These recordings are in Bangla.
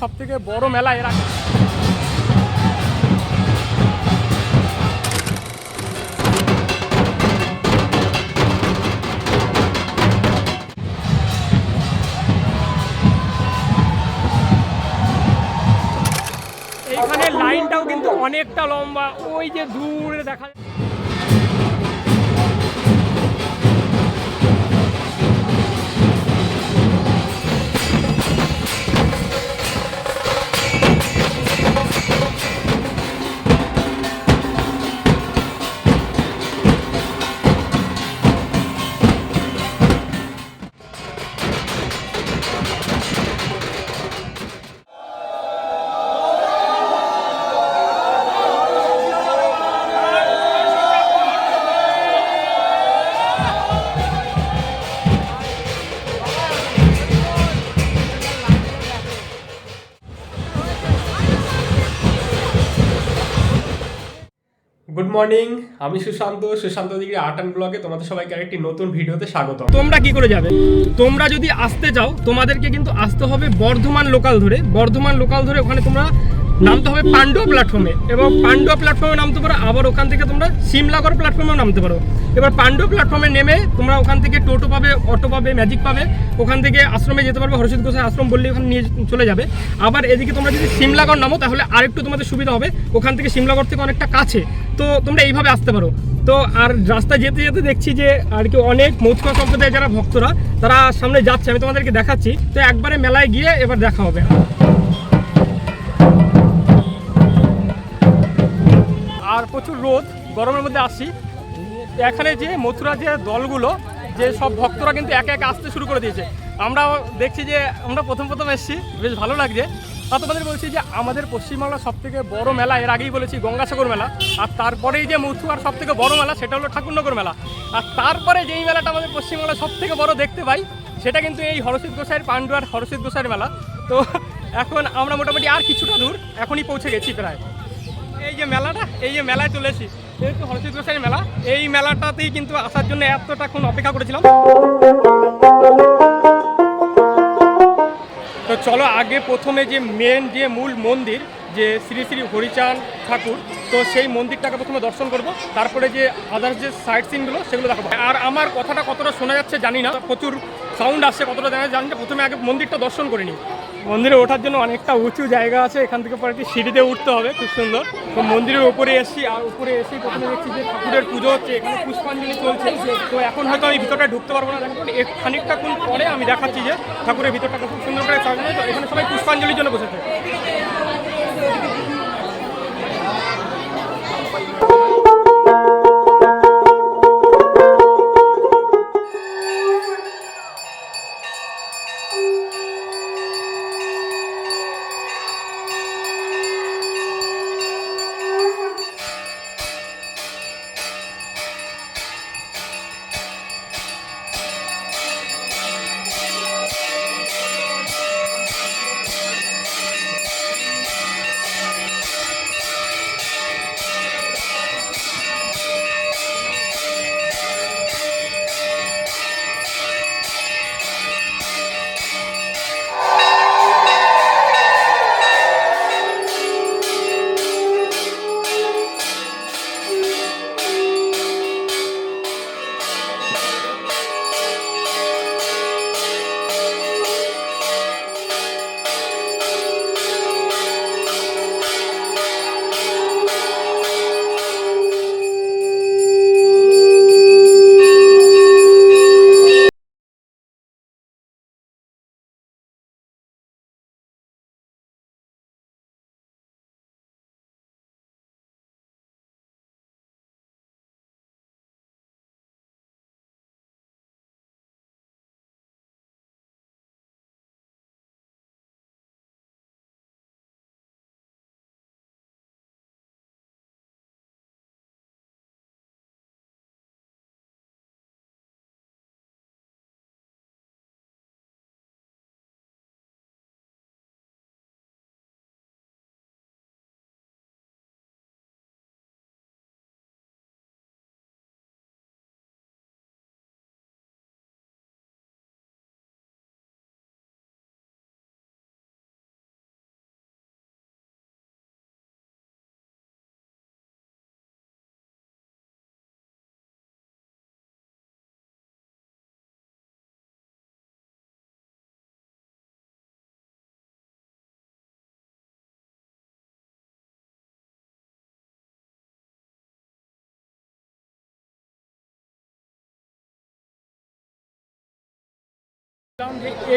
সব থেকে বড় মেলা এর আগে। এইখানে লাইনটাও কিন্তু অনেকটা লম্বা। ওই যে দূরে মর্নিং, আমি সুশান্ত সুশান্ত দিকে আর্ট অ্যান্ড ব্লগে তোমাদের সবাইকে আরেকটি নতুন ভিডিওতে স্বাগত তোমরা কি করে যাবে? তোমরা যদি আসতে চাও, তোমাদেরকে কিন্তু আসতে হবে বর্ধমান লোকাল ধরে। বর্ধমান লোকাল ধরে ওখানে তোমরা নামতে হবে পান্ডুয়া প্ল্যাটফর্মে এবং পান্ডুয়া প্ল্যাটফর্মে নামতে পারো আবার ওখান থেকে তোমরা সিমলাগড় প্ল্যাটফর্মেও নামতে পারো। এবার পান্ডুয়া প্ল্যাটফর্মে নেমে তোমরা ওখান থেকে টোটো পাবে, অটো পাবে ম্যাজিক পাবে। ওখান থেকে আশ্রমে যেতে পারবে হরষিত গোসাই আশ্রম বললে ওখানে নিয়ে চলে যাবে। আবার এদিকে তোমরা যদি সিমলাগড় নামো, তাহলে আরেকটু তোমাদের সুবিধা হবে। ওখান থেকে সিমলাগড় থেকে অনেকটা কাছে। তো তোমরা এইভাবে আসতে পারো। তো আর রাস্তায় যেতে যেতে দেখছি যে আর কি অনেক মৌথুয়া সম্প্রদায়ের যারা ভক্তরা, তারা সামনে যাচ্ছে। আমি তোমাদেরকে দেখাচ্ছি। তো একবারে মেলায় গিয়ে এবার দেখা হবে। আর প্রচুর রোদ, গরমের মধ্যে আসি এখানে যে মথুরা যে দলগুলো, যে সব ভক্তরা কিন্তু একে একে আসতে শুরু করে দিয়েছে। আমরাও দেখছি যে আমরা প্রথম প্রথম এসেছি, বেশ ভালো লাগছে। আর তোমাদের বলছি যে আমাদের পশ্চিমবাংলার সব থেকে বড় মেলা, এর আগেই বলেছি গঙ্গাসাগর মেলা। আর তারপরেই যে মথুরার সব থেকে বড় মেলা, সেটা হলো ঠাকুরনগর মেলা। আর তারপরে যেই মেলাটা আমাদের পশ্চিমবাংলার সব থেকে বড় দেখতে পাই, সেটা কিন্তু এই হরসিদ গোসাইয়ের পান্ডুয়ার হরসিদ গোসাইয়ের মেলা। তো এখন আমরা মোটামুটি আর কিছুটা দূর, এখনই পৌঁছে গেছি প্রায়। এই যে মেলাটা, এই যে মেলায় চলে এসেছি। যেহেতু হরসিদ গোসাইয়ের মেলা। এই মেলাটাতেই কিন্তু আসার জন্য এতটাক্ষণ অপেক্ষা করেছিলাম। তো চলো আগে প্রথমে যে মেন যে মূল মন্দির, যে শ্রী শ্রী হরিচাঁদ ঠাকুর, তো সেই মন্দিরটাকে প্রথমে দর্শন করব। তারপরে যে আদার্স যে সাইট সিনগুলো সেগুলো দেখাবো। আর আমার কথাটা কতটা শোনা যাচ্ছে জানি না, প্রচুর সাউন্ড আসছে, কতটা জানা জানি না। প্রথমে আগে মন্দিরটা দর্শন করে নিই। মন্দিরে ওঠার জন্য অনেকটা উঁচু জায়গা আছে, এখান থেকে পরে সিঁড়িতে উঠতে হবে, খুব সুন্দর। তো মন্দিরের উপরে এসছি আর উপরে এসে প্রথমে দেখছি যে ঠাকুরের পুজো হচ্ছে, এখানে পুষ্পাঞ্জলি চলছে। তো এখন হয়তো আমি ভিতরটা ঢুকতে পারব না খানিকটা কোন পরে আমি দেখাচ্ছি যে ঠাকুরের ভিতরটা খুব সুন্দর করে সাজানো তো এখানে সবাই পুষ্পাঞ্জলির জন্য বসেছে।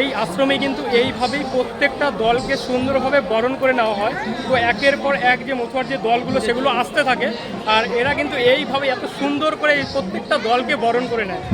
এই আশ্রমে কিন্তু এইভাবেই প্রত্যেকটা দলকে সুন্দরভাবে বরণ করে নেওয়া হয়। তো একের পর এক যে মথুয়ার যে দলগুলো, সেগুলো আসতে থাকে। আর এরা কিন্তু এইভাবে এত সুন্দর করে প্রত্যেকটা দলকে বরণ করে নেয়।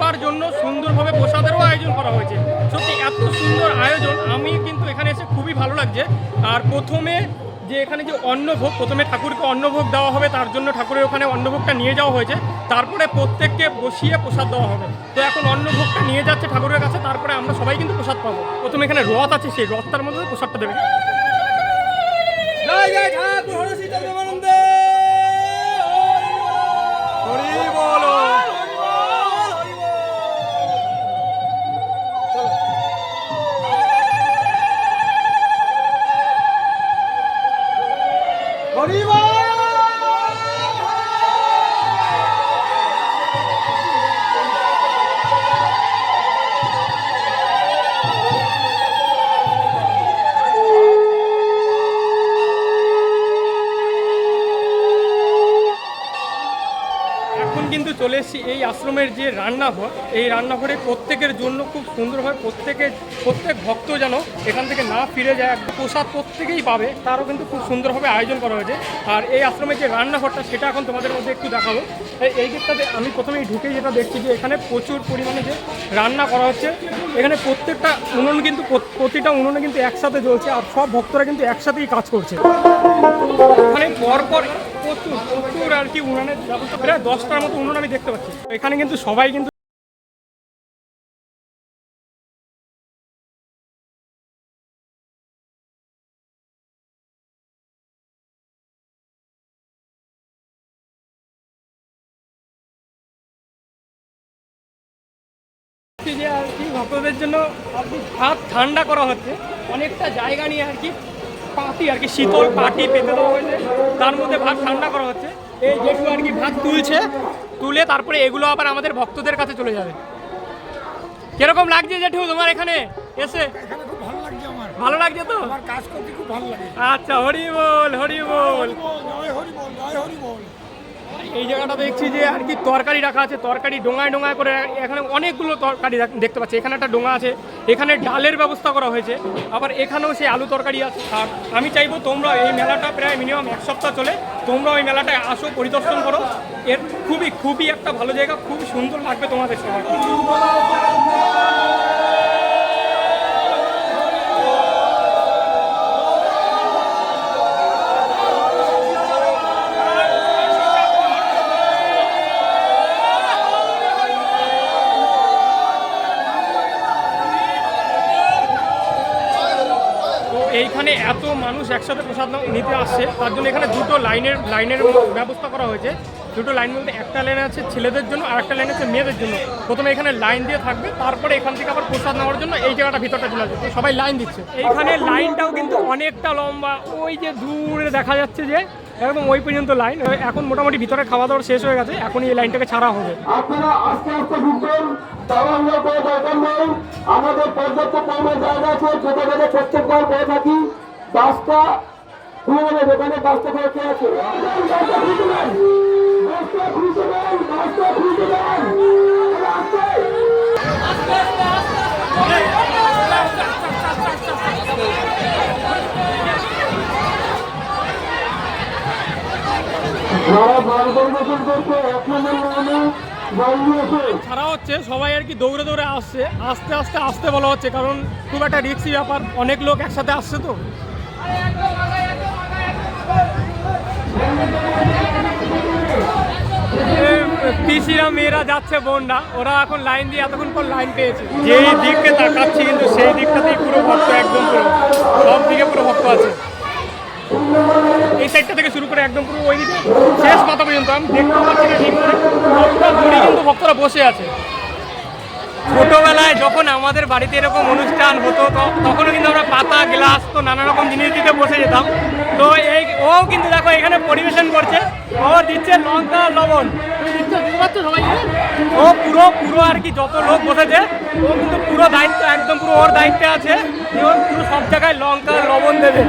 সবার জন্য সুন্দরভাবে প্রসাদেরও আয়োজন করা হয়েছে। সত্যি, এত সুন্দর আয়োজন, আমি কিন্তু এখানে এসে খুবই ভালো লাগছে। আর প্রথমে যে এখানে যে অন্নভোগ, প্রথমে ঠাকুরকে অন্নভোগ দেওয়া হবে, তার জন্য ঠাকুরের ওখানে অন্নভোগটা নিয়ে যাওয়া হয়েছে। তারপরে প্রত্যেককে বসিয়ে প্রসাদ দেওয়া হবে। তো এখন অন্নভোগটা নিয়ে যাচ্ছে ঠাকুরের কাছে, তারপরে আমরা সবাই কিন্তু প্রসাদ পাবো। প্রথমে এখানে রথ আছে, সেই রথটার মধ্যে প্রসাদটা দেবে। ঠাকুর রান্নাঘর, এই রান্নাঘরে প্রত্যেকের জন্য খুব সুন্দরভাবে প্রত্যেকে, প্রত্যেক ভক্ত যেন এখান থেকে না ফিরে যায় প্রসাদ প্রত্যেকেই পাবে, তারও কিন্তু খুব সুন্দরভাবে আয়োজন করা হয়েছে। আর এই আশ্রমের যে রান্নাঘরটা, সেটা এখন তোমাদের মধ্যে একটু দেখাবো। এই- দিকটাতে আমি প্রথমেই ঢুকে যেটা দেখছি যে এখানে প্রচুর পরিমাণে যে রান্না করা হচ্ছে। এখানে প্রত্যেকটা উনুন কিন্তু প্রতিটা উনুনে কিন্তু একসাথে জ্বলছে, আর সব ভক্তরা কিন্তু একসাথেই কাজ করছে। এখানে পরপর প্রচুর প্রচুর আর কি উনানের প্রায় দশটার মতো উনুন আমি দেখতে পাচ্ছি। এখানে কিন্তু সবাই কিন্তু ভক্তদের জন্য ভাত ঠান্ডা করা হচ্ছে। অনেকটা জায়গা নিয়ে আর কি পাটি আর কি শীতল পাটি পেতে দেওয়া হয়েছে। তার মধ্যে ভাত ঠান্ডা করা হচ্ছে। এই জেঠু আর কি ভাত তুলছে তুলে তারপরে এগুলো আবার আমাদের ভক্তদের কাছে চলে যাবে। কীরকম লাগছে জেঠু তোমার এখানে? এসে? ভালো লাগছে তো? কাজ করতে খুব ভালো লাগে। আচ্ছা হরি বল। হরি বল, জয় হরি বল জয় হরি বল। এই জায়গাটা দেখছি যে আর কি তরকারি রাখা আছে, তরকারি ডোঙায় ডোঙায় করে এখানে অনেকগুলো তরকারি দেখতে পাচ্ছি। এখানে একটা ডোঙা আছে, এখানে ডালের ব্যবস্থা করা হয়েছে, আবার এখানেও সেই আলু তরকারি আছে। আর আমি চাইব তোমরা এই মেলাটা প্রায় মিনিমাম এক সপ্তাহ চলে, তোমরা ওই মেলাটায় আসো, পরিদর্শন করো। এর খুবই খুবই একটা ভালো জায়গা, খুবই সুন্দর লাগবে তোমাদের সবার মানুষ একসাথে প্রসাদ নিতে আসছে। তার জন্য এখানে দুটো লাইনের লাইনের ব্যবস্থা করা হয়েছে। দুটো লাইন বলতে একটা লাইন আছে ছেলেদের জন্য, আর একটা লাইন আছে মেয়েদের জন্য। প্রথমে এখানে লাইন দিয়ে থাকবে, তারপরে এখান থেকে আবার প্রসাদ নেওয়ার জন্য এই জায়গাটা ভিতরটা চলে আসবে। সবাই লাইন দিচ্ছে। এইখানে লাইনটাও কিন্তু অনেকটা লম্বা। ওই যে দূরে দেখা যাচ্ছে যে একদম ওই পর্যন্ত লাইন। এখন মোটামুটি ভিতরে খাওয়া দাওয়া শেষ হয়ে গেছে এখন এই লাইনটাকে ছাড়া হবে। আপনারা আস্তে আস্তে ঢুকবেন আমাদের পর্যাপ্ত জায়গা আছে, ছোট করে প্রত্যেকবার বয়ে থাকি। বাসটা দোকানে বাসটা করে কে আছে। ছাড়া হচ্ছে, সবাই আর কি দৌড়ে দৌড়ে আসছে। আস্তে আস্তে আসতে বলা হচ্ছে, কারণ খুব একটা রিক্সি ব্যাপার, অনেক লোক একসাথে আসছে তো। পিসিরা, মেয়েরা যাচ্ছে, বোনরা। ওরা এখন লাইন দিয়ে এতক্ষণ পর লাইন পেয়েছে। যেই দিককে তাকাচ্ছি কিন্তু সেই দিকটাতেই পুরো ভক্ত একদম পুরো, সব দিকে পুরো ভক্ত আছে। এই সাইডটা থেকে শুরু করে একদম পুরো ওই দিকে। শেষ মাথা পর্যন্ত আমি দেখতে পাচ্ছি না ঠিক করে। কিন্তু ভক্তরা বসে আছে। ছোটবেলায় যখন আমাদের বাড়িতে এরকম অনুষ্ঠান হতো তখনও কিন্তু আমরা পাতা, গ্লাস, তো নানা রকম জিনিস দিতে বসে যেতাম। তো এই, ও কিন্তু দেখো এখানে পরিবেশন করছে ও দিচ্ছে লঙ্কা, লবণ। ও পুরো পুরো আর কি যত লোক বসেছে, ও কিন্তু পুরো দায়িত্ব, একদম পুরো ওর দায়িত্বে আছে। যে ও পুরো সব জায়গায় লঙ্কা, লবণ দেবে।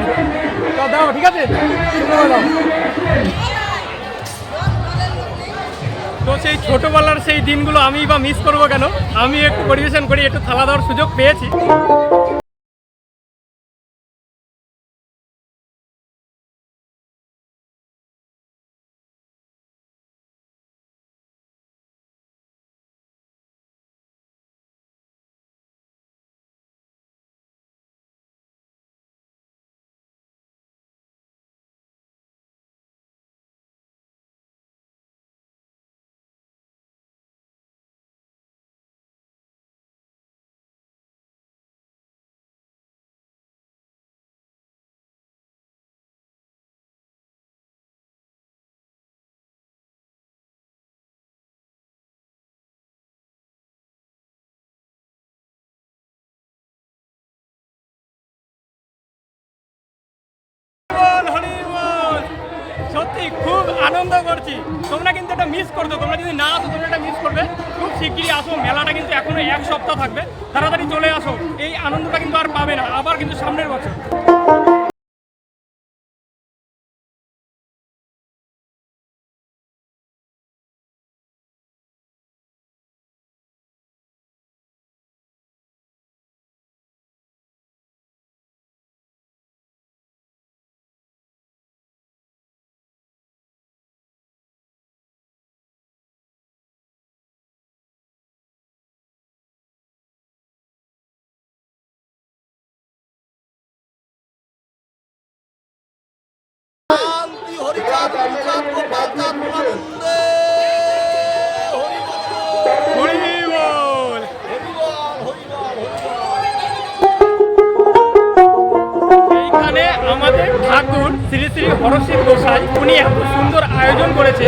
দাও, ঠিক আছে? সেই ছোটবেলার সেই দিনগুলো আমি বা মিস করব কেন? আমি একটু পরিবেশন করি, একটু থালা দেওয়ার সুযোগ পেয়েছি। সত্যি খুব আনন্দ করছি। তোমরা কিন্তু এটা মিস করছ। তোমরা যদি না আসো, তোমরা এটা মিস করবে। খুব শিগগিরই আসো। মেলাটা কিন্তু এখনও এক সপ্তাহ থাকবে। তাড়াতাড়ি চলে আসো। এই আনন্দটা কিন্তু আর পাবে না। আবার কিন্তু সামনের বছর। হরিচাঁদ হরিচাঁদ গোপাল চাঁদ প্রণানন্দে শ্রী শ্রী হরশিব গোসাই, উনি এত সুন্দর আয়োজন করেছে।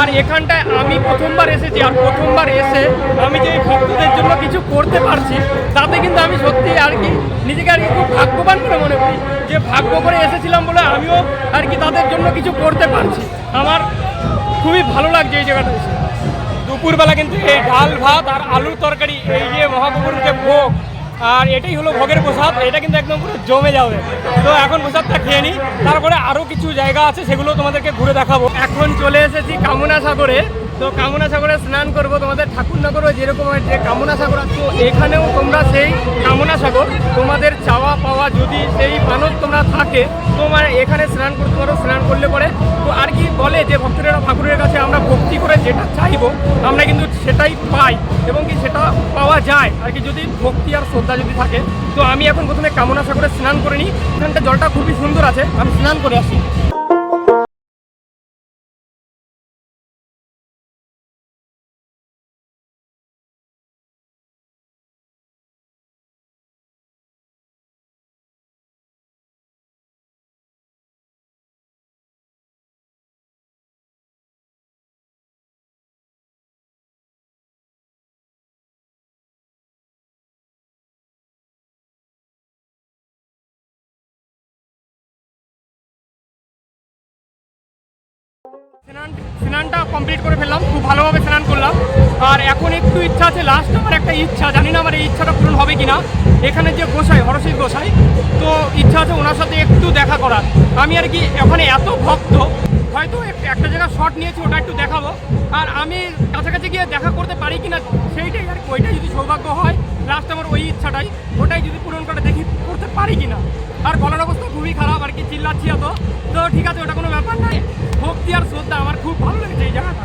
আর এখানটায় আমি প্রথমবার এসেছি, আর প্রথমবার এসে আমি যে ভক্তদের জন্য কিছু করতে পারছি, তাতে কিন্তু আমি সত্যি আর কি নিজেকে আর কি খুব ভাগ্যবান করে মনে করি। যে ভাগ্য করে এসেছিলাম বলে আমিও আর কি তাদের জন্য কিছু করতে পারছি। আমার খুবই ভালো লাগছে এই জায়গাটা এসে দুপুরবেলা কিন্তু এই ডাল ভাত আর আলুর তরকারি, এই যে মহাপ্রভুর যে ভোগ আর এটাই হলো ভোগের প্রসাদ এটা কিন্তু একদম পুরো জমে যাবে। তো এখন প্রসাদটা খেয়ে নিই। তারপরে আরও কিছু জায়গা আছে সেগুলো তোমাদেরকে ঘুরে দেখাবো। এখন চলে এসেছি কামনা সাগরে তো কামনা সাগরে স্নান করব তোমাদের ঠাকুরনগরও যেরকম যে কামনা সাগর আছে, তো এখানেও তোমরা সেই কামনা সাগর তোমাদের চাওয়া পাওয়া যদি সেই মানত তোমরা থাকে তোমার এখানে স্নান করতে পারো স্নান করলে পরে। তো আর কি বলে যে ভক্তরা ঠাকুরের কাছে আমরা ভক্তি করে যেটা পাওয়া যায় আর কি, যদি ভক্তি আর শ্রদ্ধা যদি থাকে। তো আমি এখন প্রথমে কামনা সাগরে স্নান করে নিই এখানটা জলটা খুবই সুন্দর আছে। আমি স্নান করে আসি। স্নানটা কমপ্লিট করে ফেললাম, খুব ভালোভাবে স্নান করলাম। আর এখন একটু ইচ্ছা আছে লাস্ট আমার একটা ইচ্ছা, জানি না আমার এই ইচ্ছাটা পূরণ হবে কি না এখানে যে গোসাই হরসিদ গোসাই, তো ইচ্ছা আছে ওনার সাথে একটু দেখা করার। আমি আর কি, ওখানে এত ভক্ত হয়তো একটা জায়গা শট নিয়েছি, ওটা একটু দেখাবো। আর আমি কাছাকাছি গিয়ে দেখা করতে পারি কিনা, সেইটাই আর ওইটাই যদি সৌভাগ্য হয় লাস্ট আমার ওই ইচ্ছাটাই, ওটাই যদি পূরণ করে দেখি, করতে পারি কিনা। আর গলার অবস্থা খুবই খারাপ, আর কি চিল্লাচ্ছি এত। তো ঠিক আছে, ওটা কোনো ব্যাপার নাই ভক্তি আর শ্রদ্ধা, আমার খুব ভালো লেগেছে এই জায়গাটা।